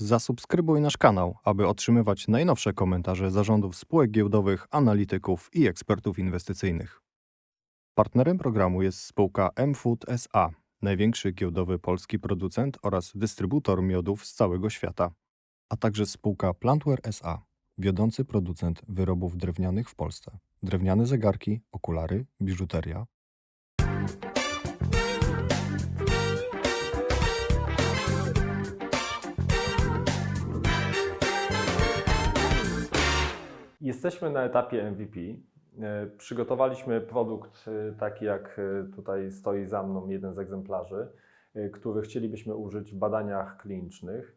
Zasubskrybuj nasz kanał, aby otrzymywać najnowsze komentarze zarządów spółek giełdowych, analityków i ekspertów inwestycyjnych. Partnerem programu jest spółka mFood SA, największy giełdowy polski producent oraz dystrybutor miodów z całego świata, a także spółka Plantware SA, wiodący producent wyrobów drewnianych w Polsce. Drewniane zegarki, okulary, biżuteria, Jesteśmy na etapie MVP. E, Przygotowaliśmy produkt e, taki, jak e, tutaj stoi za mną jeden z egzemplarzy, który chcielibyśmy użyć w badaniach klinicznych.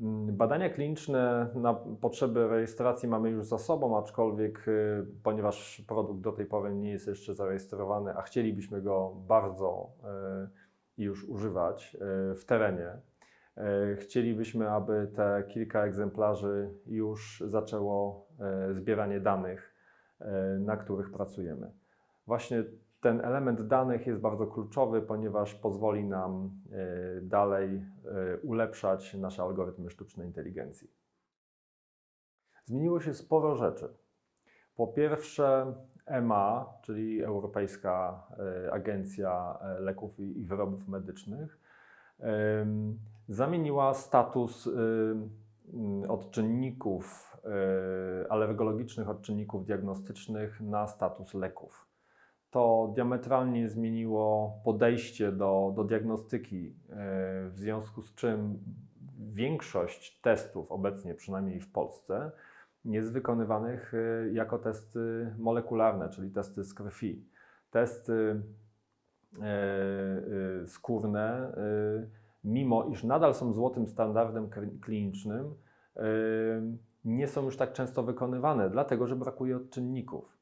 Mm, Badania kliniczne na potrzeby rejestracji mamy już za sobą, aczkolwiek, ponieważ produkt do tej pory nie jest jeszcze zarejestrowany, a chcielibyśmy go bardzo już używać w terenie, Chcielibyśmy, aby te kilka egzemplarzy już zaczęło e, zbieranie danych, e, na których pracujemy. Właśnie ten element danych jest bardzo kluczowy, ponieważ pozwoli nam e, dalej e, ulepszać nasze algorytmy sztucznej inteligencji. Zmieniło się sporo rzeczy. Po pierwsze, EMA, czyli Europejska e, Agencja e, Leków i Wyrobów Medycznych, zamieniła status y, mm, odczynników y, alergologicznych, odczynników diagnostycznych na status leków. To diametralnie zmieniło podejście do, do diagnostyki, y, w związku z czym większość testów obecnie, przynajmniej w Polsce, jest wykonywanych jako testy molekularne, czyli testy z krwi. Testy skórne, mimo iż nadal są złotym standardem kli- klinicznym, y, nie są już tak często wykonywane, dlatego że brakuje odczynników.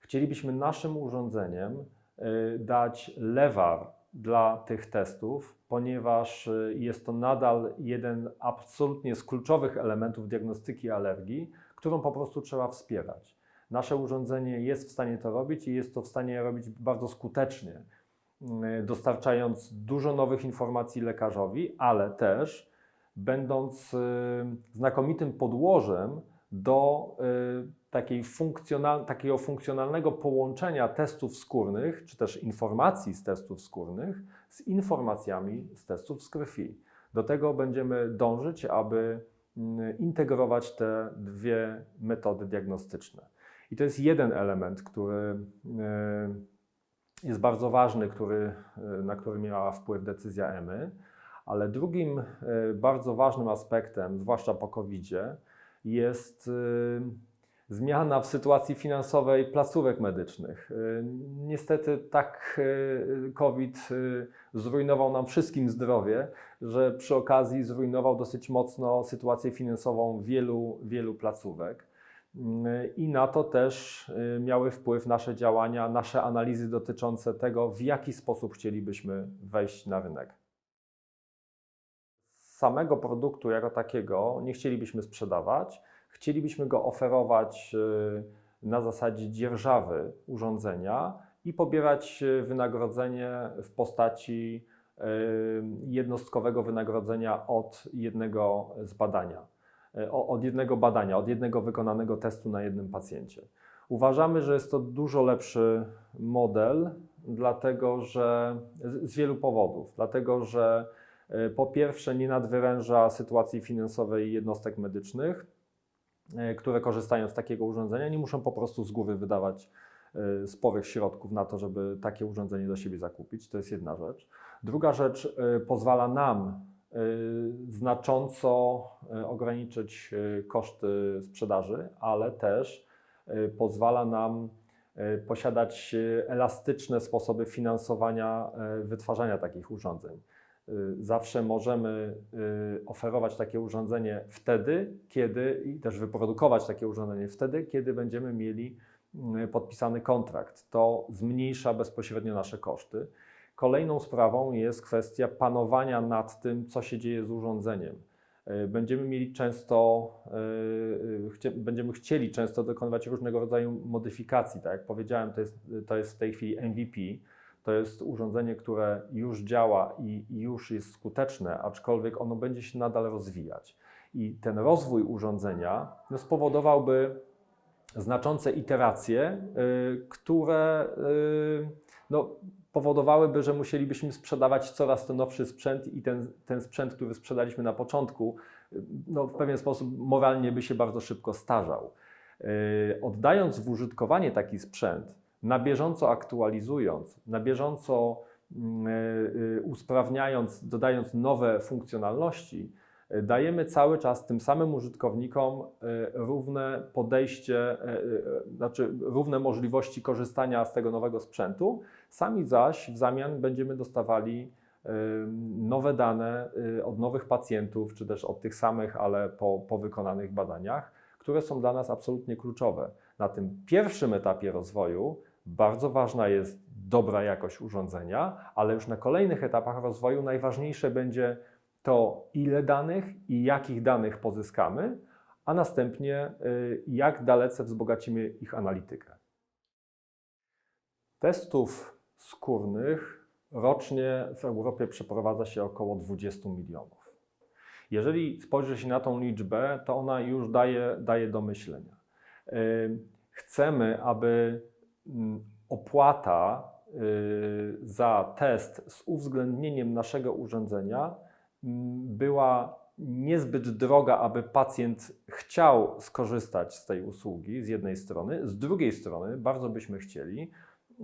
Chcielibyśmy naszym urządzeniem y, dać lewar dla tych testów, ponieważ y, jest to nadal jeden absolutnie z kluczowych elementów diagnostyki alergii, którą po prostu trzeba wspierać. Nasze urządzenie jest w stanie to robić i jest to w stanie robić bardzo skutecznie dostarczając dużo nowych informacji lekarzowi, ale też będąc y, znakomitym podłożem do y, takiej funkcjonal, takiego funkcjonalnego połączenia testów skórnych, czy też informacji z testów skórnych z informacjami z testów z krwi. Do tego będziemy dążyć, aby mm, integrować te dwie metody diagnostyczne. I to jest jeden element, który y, jest bardzo ważny, który, y, na który miała wpływ decyzja EMY, ale drugim y, bardzo ważnym aspektem, zwłaszcza po covid jest y, zmiana w sytuacji finansowej placówek medycznych. Niestety tak COVID zrujnował nam wszystkim zdrowie, że przy okazji zrujnował dosyć mocno sytuację finansową wielu, wielu placówek. Y, I na to też y, miały wpływ nasze działania, nasze analizy dotyczące tego, w jaki sposób chcielibyśmy wejść na rynek. Samego produktu jako takiego nie chcielibyśmy sprzedawać, chcielibyśmy go oferować y, na zasadzie dzierżawy urządzenia i pobierać wynagrodzenie w postaci jednostkowego wynagrodzenia od jednego z badania, od jednego badania, od jednego wykonanego testu na jednym pacjencie. Uważamy, że jest to dużo lepszy model, dlatego że z wielu powodów. Dlatego, że y, po pierwsze nie nadwyręża sytuacji finansowej jednostek medycznych, y, które korzystają z takiego urządzenia, nie muszą po prostu z góry wydawać sporych środków na to, żeby takie urządzenie do siebie zakupić. To jest jedna rzecz. Druga rzecz pozwala nam znacząco y, ograniczyć y, koszty sprzedaży, ale też y, pozwala nam y, posiadać y, elastyczne sposoby finansowania y, wytwarzania takich urządzeń. Y, Zawsze możemy y, oferować takie urządzenie wtedy, kiedy i też wyprodukować takie urządzenie wtedy, kiedy będziemy mieli y, podpisany kontrakt. To zmniejsza bezpośrednio nasze koszty. Kolejną sprawą jest kwestia panowania nad tym, co się dzieje z urządzeniem. Y, Będziemy mieli często, y, chcie, będziemy chcieli często dokonywać różnego rodzaju modyfikacji. Tak jak powiedziałem, to jest, to jest w tej chwili MVP. To jest urządzenie, które już działa i już jest skuteczne, aczkolwiek ono będzie się nadal rozwijać. I ten rozwój urządzenia no, spowodowałby znaczące iteracje, które no, powodowałyby, że musielibyśmy sprzedawać coraz to nowszy sprzęt i ten, ten sprzęt, który sprzedaliśmy na początku, no, w pewien sposób moralnie by się bardzo szybko starzał. Y, Oddając w użytkowanie taki sprzęt, na bieżąco aktualizując, na bieżąco mm, y, y, usprawniając, dodając nowe funkcjonalności, dajemy cały czas tym samym użytkownikom y, równe podejście, y, y, znaczy równe możliwości korzystania z tego nowego sprzętu. Sami zaś w zamian będziemy dostawali nowe dane od nowych pacjentów, czy też od tych samych, ale po, po wykonanych badaniach, które są dla nas absolutnie kluczowe. Na tym pierwszym etapie rozwoju bardzo ważna jest dobra jakość urządzenia, ale już na kolejnych etapach rozwoju najważniejsze będzie to, ile danych i jakich danych pozyskamy, a następnie y, jak dalece wzbogacimy ich analitykę. Testów skórnych rocznie w Europie przeprowadza się około 20 milionów. Jeżeli spojrzy się na tą liczbę, to ona już daje, daje do myślenia. Y, Chcemy, aby mm, opłata y, za test z uwzględnieniem naszego urządzenia była niezbyt droga, aby pacjent chciał skorzystać z tej usługi z jednej strony, z drugiej strony bardzo byśmy chcieli,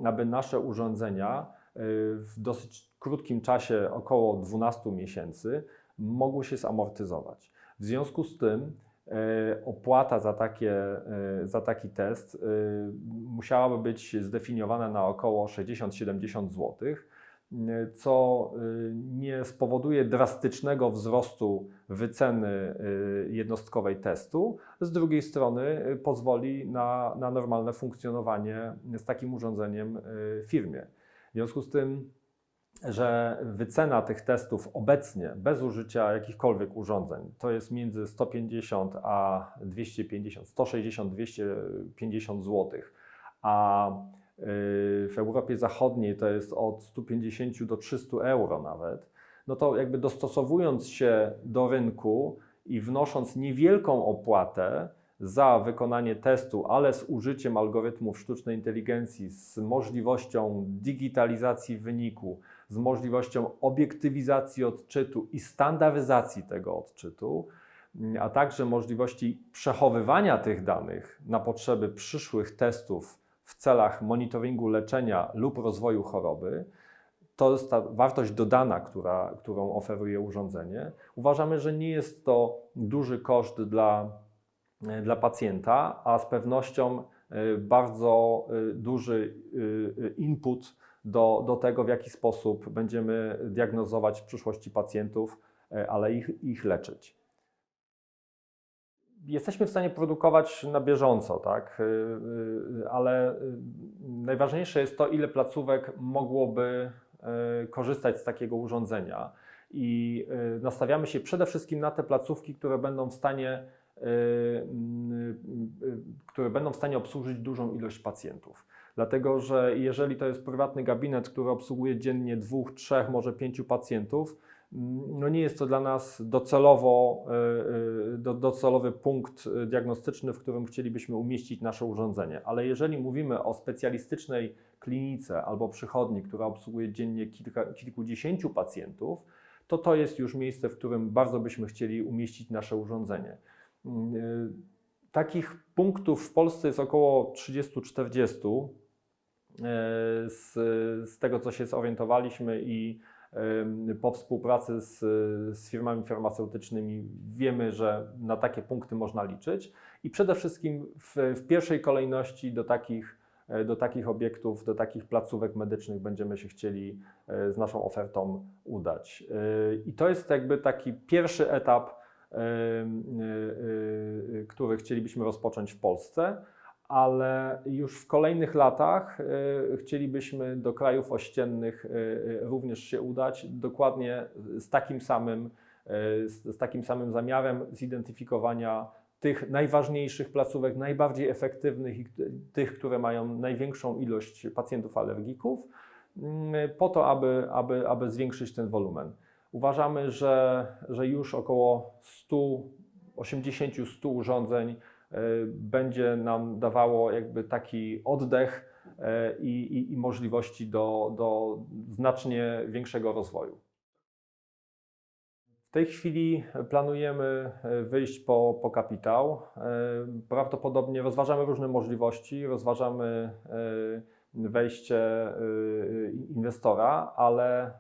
aby nasze urządzenia y, w dosyć krótkim czasie, około 12 miesięcy, mogły się zamortyzować. W związku z tym e, opłata za, takie, e, za taki test musiałaby być zdefiniowana na około 60-70 zł, e, co e, nie spowoduje drastycznego wzrostu wyceny e, jednostkowej testu. Z drugiej strony e, pozwoli na, na normalne funkcjonowanie z takim urządzeniem firmie. W związku z tym, że wycena tych testów obecnie, bez użycia jakichkolwiek urządzeń, to jest między 150 a 250, 160-250 zł, a y, w Europie Zachodniej to jest od 150 do 300 euro nawet, no to jakby dostosowując się do rynku i wnosząc niewielką opłatę za wykonanie testu, ale z użyciem algorytmów sztucznej inteligencji, z możliwością digitalizacji wyniku, z możliwością obiektywizacji odczytu i standaryzacji tego odczytu, a także możliwości przechowywania tych danych na potrzeby przyszłych testów w celach monitoringu leczenia lub rozwoju choroby, to jest ta wartość dodana, która, którą oferuje urządzenie. Uważamy, że nie jest to duży koszt dla, dla pacjenta, a z pewnością y, bardzo y, duży input do, do tego, w jaki sposób będziemy diagnozować w przyszłości pacjentów, e, ale ich, ich leczyć. Jesteśmy w stanie produkować na bieżąco, tak? Y, y, ale y, najważniejsze jest to, ile placówek mogłoby korzystać z takiego urządzenia. I nastawiamy się przede wszystkim na te placówki, które będą w stanie, które będą w stanie obsłużyć dużą ilość pacjentów. Dlatego, że jeżeli to jest prywatny gabinet, który obsługuje dziennie dwóch, trzech, może pięciu pacjentów, no nie jest to dla nas docelowo, y, y, do, docelowy punkt y, diagnostyczny, w którym chcielibyśmy umieścić nasze urządzenie. Ale jeżeli mówimy o specjalistycznej klinice albo przychodni, która obsługuje dziennie kilka, kilkudziesięciu pacjentów, to to jest już miejsce, w którym bardzo byśmy chcieli umieścić nasze urządzenie. Mm, Takich punktów w Polsce jest około 30-40. E, Z, z tego, co się zorientowaliśmy i po współpracy z, z firmami farmaceutycznymi wiemy, że na takie punkty można liczyć. I przede wszystkim w, w pierwszej kolejności do takich, e, do takich obiektów, do takich placówek medycznych będziemy się chcieli e, z naszą ofertą udać. E, I to jest jakby taki pierwszy etap, który chcielibyśmy rozpocząć w Polsce ale już w kolejnych latach y, chcielibyśmy do krajów ościennych y, y, również się udać, dokładnie z takim samym, z, takim samym zamiarem zidentyfikowania tych najważniejszych placówek, najbardziej efektywnych i tych, które mają największą ilość pacjentów alergików, y, po to, aby, aby, aby zwiększyć ten wolumen. Uważamy, że, że już około 100 80-100 urządzeń będzie nam dawało jakby taki oddech e, i, i, i możliwości do, do znacznie większego rozwoju. W tej chwili planujemy e, wyjść po, po kapitał. Prawdopodobnie rozważamy różne możliwości, rozważamy wejście inwestora, ale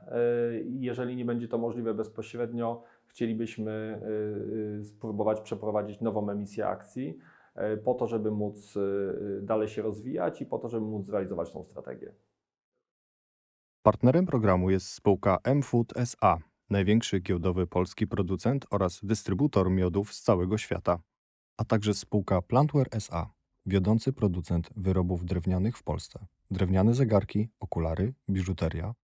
jeżeli nie będzie to możliwe bezpośrednio, chcielibyśmy e, e, spróbować przeprowadzić nową emisję akcji e, po to, żeby móc e, dalej się rozwijać i po to, żeby móc zrealizować tą strategię. Partnerem programu jest spółka M-Food SA, największy giełdowy polski producent oraz dystrybutor miodów z całego świata, a także spółka Plantware SA, wiodący producent wyrobów drewnianych w Polsce. Drewniane zegarki, okulary, biżuteria,